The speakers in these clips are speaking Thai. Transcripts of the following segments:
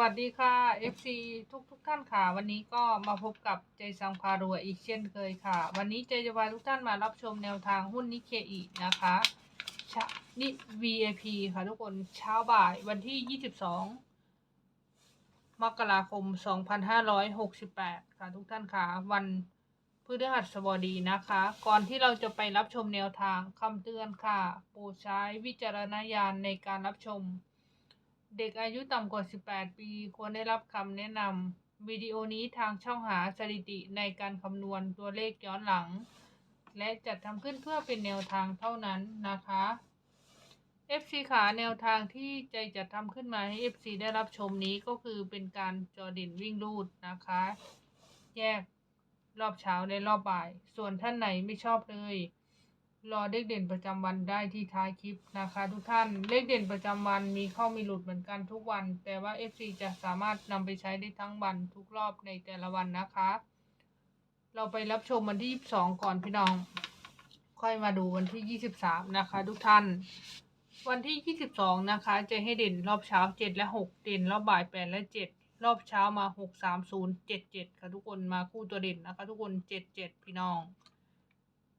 วัสดีค่ะ FC ทุกทุกท่านค่ะ วันนี้ก็มาพบกับใจสังพารวยอีกเช่นเคยค่ะ วันนี้ใจจะพาทุกท่านมารับชมแนวทางหุ้นนิเคอีนะคะชะนิ VIP ค่ะทุกคนเช้าบ่ายวันที่ 22 มกราคม 2568 ค่ะทุกท่านค่ะวันพฤหัสบดีนะคะ ก่อนที่เราจะไปรับชมแนวทางคำเตือนค่ะ โปรดใช้วิจารณญาณในการรับชม เด็กอายุต่ำกว่า 18 ปี ควรได้รับคำแนะนำวิดีโอนี้ทางช่องหาสถิติในการคำนวณตัวเลขย้อนหลัง และจัดทำขึ้นเพื่อเป็นแนวทางเท่านั้นนะคะ FC ขาแนวทางที่ใจจัดทำขึ้นมาให้ FC ได้รับชมนี้ก็คือเป็นการจอดินวิ่งรูดนะคะ แยกรอบเช้าและรอบบ่าย ส่วนท่านไหนไม่ชอบเลย รอเลขเด่นประจำวันได้ที่ท้ายคลิปนะคะ ทุกท่านเลขเด่นประจำวันมีเข้ามีหลุดเหมือนกันทุกวัน แต่ว่า FC จะสามารถนำไปใช้ได้ทั้งวันทุกรอบในแต่ละวันนะคะ เราไปรับชมวันที่ 22 ก่อนพี่น้อง ค่อยมาดูวันที่ 23 นะคะ ทุกท่าน วันที่ 22 นะคะจะให้เด่นรอบเช้า 7 และ 6 เด่นรอบบ่าย 8 และ 7 รอบเช้ามา 6 3 0 7 7 ค่ะทุกคนมาคู่ตัวเด่นนะคะ ทุกคน 7 7 พี่น้อง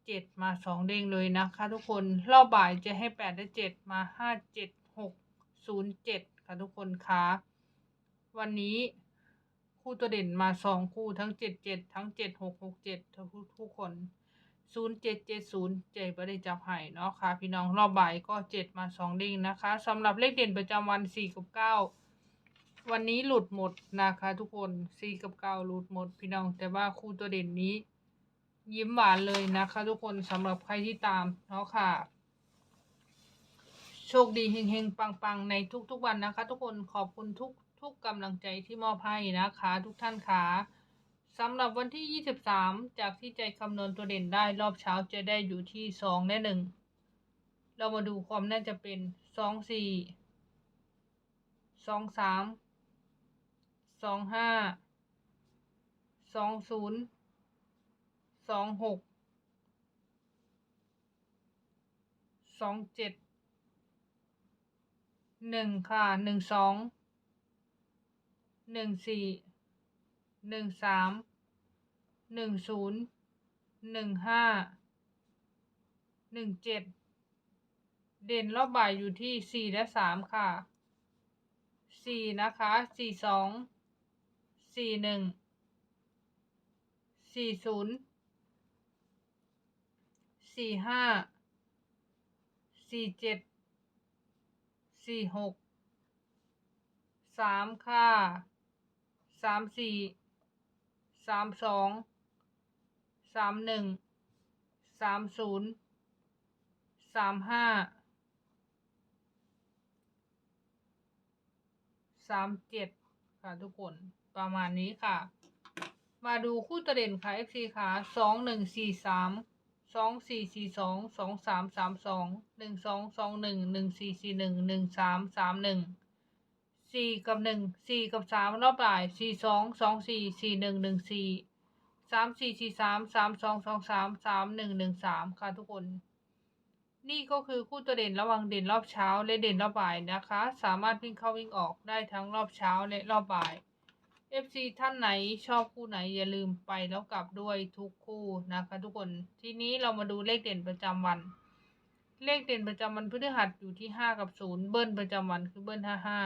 เจ็ดมาสองเด้งเลยนะคะทุกคนรอบบ่ายจะให้แปดและเจ็ดมาห้าเจ็ดหกศูนย์เจ็ดค่ะทุกคนคะวันนี้คู่ตัวเด่นมาสองคู่ทั้งเจ็ดเจ็ดทั้งเจ็ดหกหกเจ็ดทุกทุกคนศูนย์เจ็ดเจ็ดศูนย์เจ็ดไม่ได้จับให้เนาะค่ะ พี่น้องรอบบ่ายก็เจ็ดมาสองเด้งนะคะสำหรับเลขเด่นประจำวันสี่กับเก้าวันนี้หลุดหมดนะคะ ทุกคนสี่กับเก้าหลุดหมด พี่น้องแต่ว่าคู่ตัวเด่นนี้ ยิ้มหวานเลยนะคะ ทุกคนสำหรับใครที่ตามเนาะค่ะ โชคดีเฮงๆ ปังๆ ในทุกๆวันนะคะ ทุกคนขอบคุณทุกทุกกำลังใจที่มอบให้นะคะ ทุกท่านค่ะสำหรับวันที่ 23 จากที่ใจคำนวณตัวเด่นได้รอบเช้าจะได้อยู่ที่ 2 และ 1 เรามาดูความน่าจะเป็น 2 4 2 3 2 5 2 0 สองหกสองเจ็ดหนึ่งค่ะหนึ่งสองหนึ่งสี่หนึ่งสามหนึ่งศูนย์หนึ่งห้าหนึ่งเจ็ดเด่นรอบบ่ายอยู่ที่สี่และสามค่ะสี่นะคะสี่สองสี่หนึ่งสี่ศูนย์ สี่ห้า สี่เจ็ด สี่หก สามค่ะสามสี่ สามสอง สามหนึ่ง สามศูนย์ สามห้า สามเจ็ดค่ะทุกคน ประมาณนี้ค่ะ มาดูคู่ตัวเด่นค่ะ FC ค่ะสองหนึ่งสี่สาม สองสี่สี่สองสองสามสามสองหนึ่งสองสองหนึ่งหนึ่งสี่สี่หนึ่งหนึ่งสามสามหนึ่งสี่กับหนึ่งสี่กับสามรอบบ่ายสี่สองสองสี่สี่หนึ่งหนึ่งสี่สามสี่สี่สามสามสองสองสามสามหนึ่งหนึ่งสามค่ะทุกคน นี่ก็คือคู่ตัวเด่นระหว่างเด่นรอบเช้าและเด่นรอบบ่ายนะคะ สามารถวิ่งเข้าวิ่งออกได้ทั้งรอบเช้าและรอบบ่าย FC ท่านไหนชอบคู่ไหนอย่าลืมไปแล้วกลับด้วยทุกคู่นะคะ ทุกคนทีนี้เรามาดูเลขเด่นประจำวัน เลขเด่นประจำวันพฤหัสอยู่ที่ห้ากับศูนย์เบิ้ลประจำวันคือเบิ้ลห้าห้า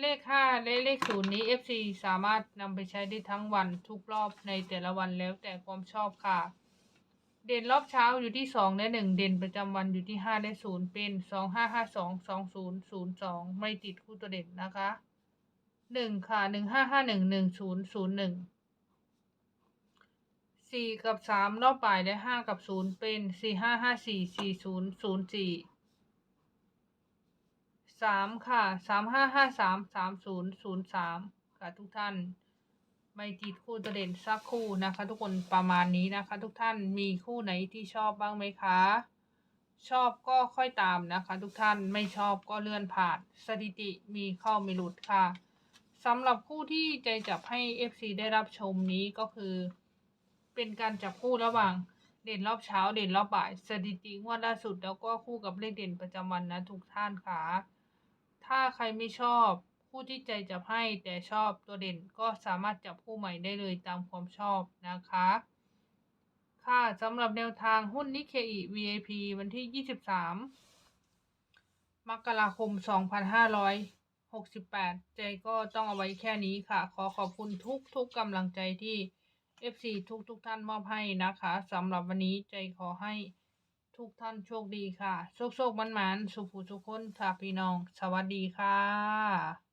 เลขห้าและเลขศูนย์นี้ FC สามารถนำไปใช้ได้ทั้งวันทุกรอบในแต่ละวันแล้วแต่ความชอบค่ะ เด่นรอบเช้าอยู่ที่สองและหนึ่งเด่นประจำวันอยู่ที่ห้าและศูนย์เป็นสองห้าห้าสองสองศูนย์ศูนย์สองไม่ติดคู่ตัวเด่นนะคะ หนึ่งค่ะหนึ่งห้าห้าหนึ่งหนึ่งศูนย์ศูนย์หนึ่งสี่กับสามรอบบ่ายและห้ากับศูนย์เป็นสี่ห้าห้าสี่สี่ศูนย์ศูนย์สี่สามค่ะสามห้าห้าสามสามศูนย์ศูนย์สามค่ะทุกท่าน ไม่ติดคู่ตัวเด่นสักคู่นะคะ ทุกคนประมาณนี้นะคะ ทุกท่านมีคู่ไหนที่ชอบบ้างไหมคะ ชอบก็ค่อยตามนะคะ ทุกท่านไม่ชอบก็เลื่อนผ่านสถิติมีเข้าไม่หลุดค่ะ สำหรับคู่ที่ใจจับให้ FC ได้รับชมนี้ก็คือ เป็นการจับคู่ระหว่างเด่นรอบเช้าเด่นรอบบ่ายสถิติงวดล่าสุดแล้วก็คู่กับเลขเด่นประจำวันนะทุกท่านค่ะถ้าใครไม่ชอบผู้ที่ใจจับให้แต่ชอบตัวเด่นก็สามารถจับคู่ใหม่ได้เลยตามความชอบนะคะ ค่ะสำหรับแนวทางหุ้นนิเคอิ VIP วันที่ 23มกราคม 68 ใจก็ต้องเอาไว้แค่นี้ค่ะ ขอขอบคุณทุกทุกๆกำลังใจที่ FC ทุกทุกๆท่านมอบให้นะคะสำหรับวันนี้ใจขอให้ทุกท่านโชคดีค่ะ โชคโชคมันมันๆสุขสุขคนค่ะพี่น้อง สวัสดีค่ะ